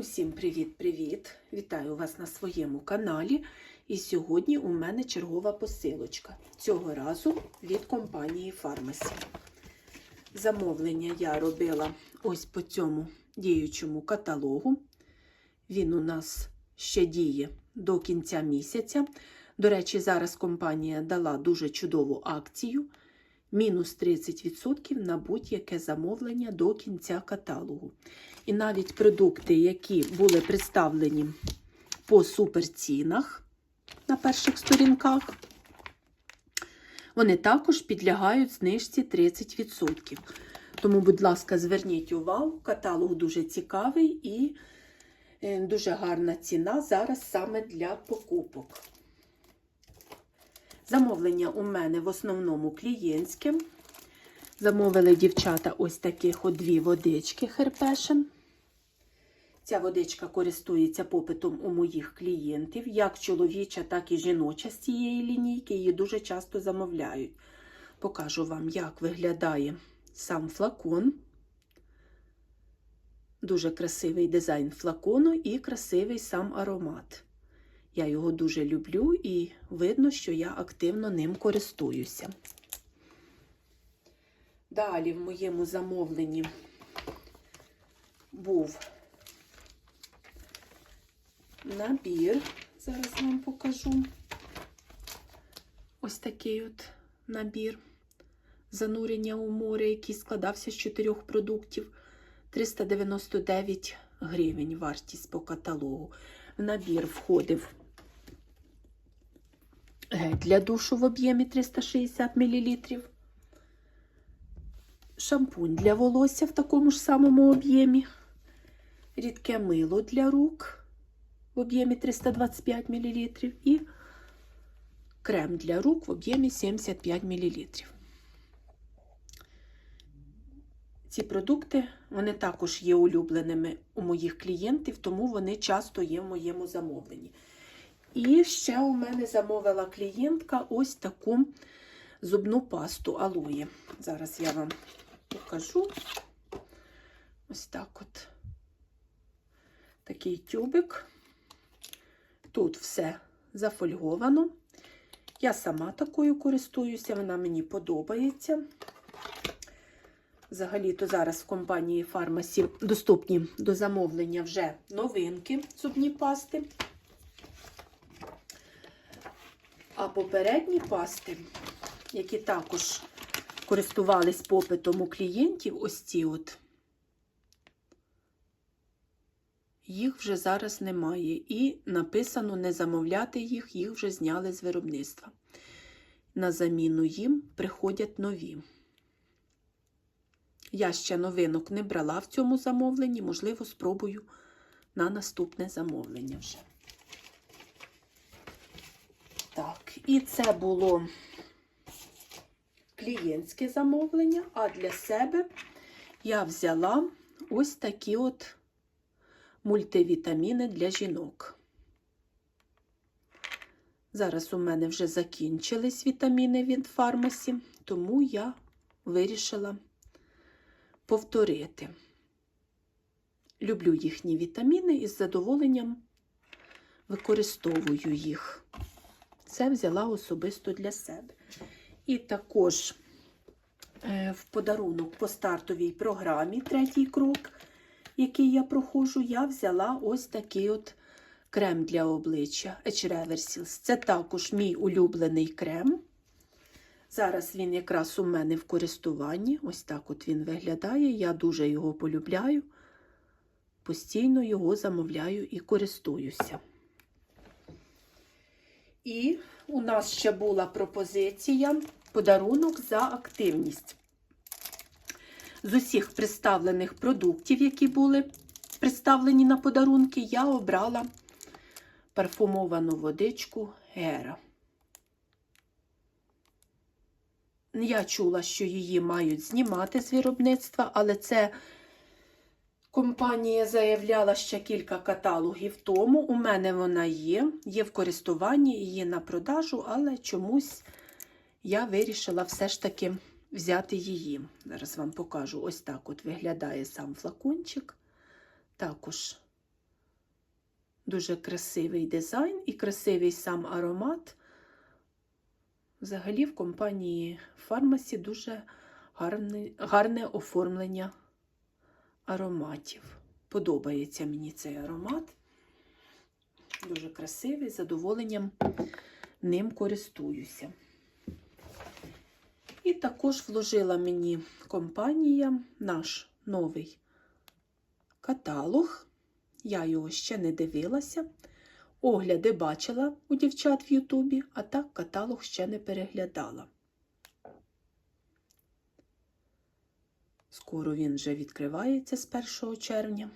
Усім привіт-привіт! Вітаю вас на своєму каналі. І сьогодні у мене чергова посилочка. Цього разу від компанії Фармасі. Замовлення я робила ось по цьому діючому каталогу. Він у нас ще діє до кінця місяця. До речі, зараз компанія дала дуже чудову акцію. Мінус 30% на будь-яке замовлення до кінця каталогу. І навіть продукти, які були представлені по суперцінах на перших сторінках, вони також підлягають знижці 30%. Тому, будь ласка, зверніть увагу, каталог дуже цікавий і е, дуже гарна ціна зараз саме для покупок. Замовлення у мене в основному клієнтське. Замовили дівчата ось таких от дві водички Херпешен. Ця водичка користується попитом у моїх клієнтів, як чоловіча, так і жіноча з цієї лінійки. Її дуже часто замовляють. Покажу вам, як виглядає сам флакон. Дуже красивий дизайн флакону і красивий сам аромат. Я його дуже люблю і видно, що я активно ним користуюся. Далі в моєму замовленні був набір, зараз вам покажу. Ось такий от набір занурення у море, який складався з чотирьох продуктів. 399 гривень вартість по каталогу. В набір входив гель для душу в об'ємі 360 мл. Шампунь для волосся в такому ж самому об'ємі. Рідке мило для рук в об'ємі 325 мл. І крем для рук в об'ємі 75 мл. Ці продукти вони також є улюбленими у моїх клієнтів, тому вони часто є в моєму замовленні. І ще у мене замовила клієнтка ось таку зубну пасту алоє. Зараз я вам покажу. Ось так от такий тюбик. Тут все зафольговано. Я сама такою користуюся, вона мені подобається. Взагалі-то зараз в компанії Фармасі доступні до замовлення вже новинки зубні пасти. А попередні пасти, які також користувались попитом у клієнтів, ось ці от, їх вже зараз немає. І написано не замовляти їх, їх вже зняли з виробництва. На заміну їм приходять нові. Я ще новинок не брала в цьому замовленні, можливо, спробую на наступне замовлення вже. Так, і це було клієнтське замовлення, а для себе я взяла ось такі от мультивітаміни для жінок. Зараз у мене вже закінчились вітаміни від фармасі, тому я вирішила повторити. Люблю їхні вітаміни і з задоволенням використовую їх. Це взяла особисто для себе. І також е, в подарунок по стартовій програмі, третій крок, який я проходжу, я взяла ось такий от крем для обличчя H Reversils. Це також мій улюблений крем. Зараз він якраз у мене в користуванні. Ось так от він виглядає. Я дуже його полюбляю. Постійно його замовляю і користуюся. І у нас ще була пропозиція подарунок за активність. З усіх представлених продуктів, які були представлені на подарунки, я обрала парфумовану водичку Гера. Я чула, що її мають знімати з виробництва, але це компанія заявляла ще кілька каталогів тому. У мене вона є, є в користуванні, її на продажу, але чомусь я вирішила все ж таки взяти її. Зараз вам покажу ось так от виглядає сам флакончик. Також Дуже красивий дизайн і красивий сам аромат. Взагалі в компанії Фармасі дуже гарне, гарне оформлення ароматів. Подобається мені цей аромат. Дуже красивий, з задоволенням ним користуюся. І також вложила мені компанія наш новий каталог. Я його ще не дивилася. Огляди бачила у дівчат в Ютубі, а так каталог ще не переглядала. Скоро він вже відкривається з 1 червня.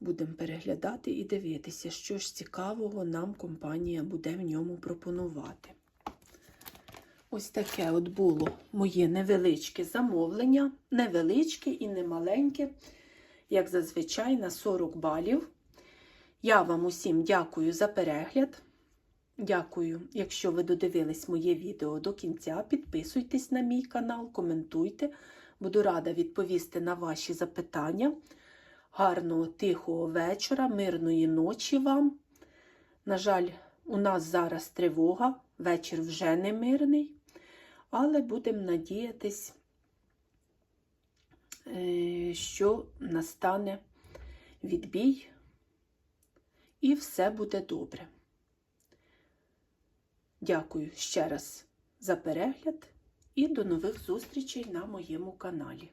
Будемо переглядати і дивитися, що ж цікавого нам компанія буде в ньому пропонувати. Ось таке от було моє невеличке замовлення, невеличке і не маленьке, як зазвичай, на 40 балів. Я вам усім дякую за перегляд. Дякую, якщо ви додивились моє відео до кінця. Підписуйтесь на мій канал, коментуйте. Буду рада відповісти на ваші запитання. Гарного тихого вечора, мирної ночі вам. На жаль, у нас зараз тривога, вечір вже не мирний, але будемо надіятись, е, що настане відбій і все буде добре. Дякую ще раз за перегляд і до нових зустрічей на моєму каналі.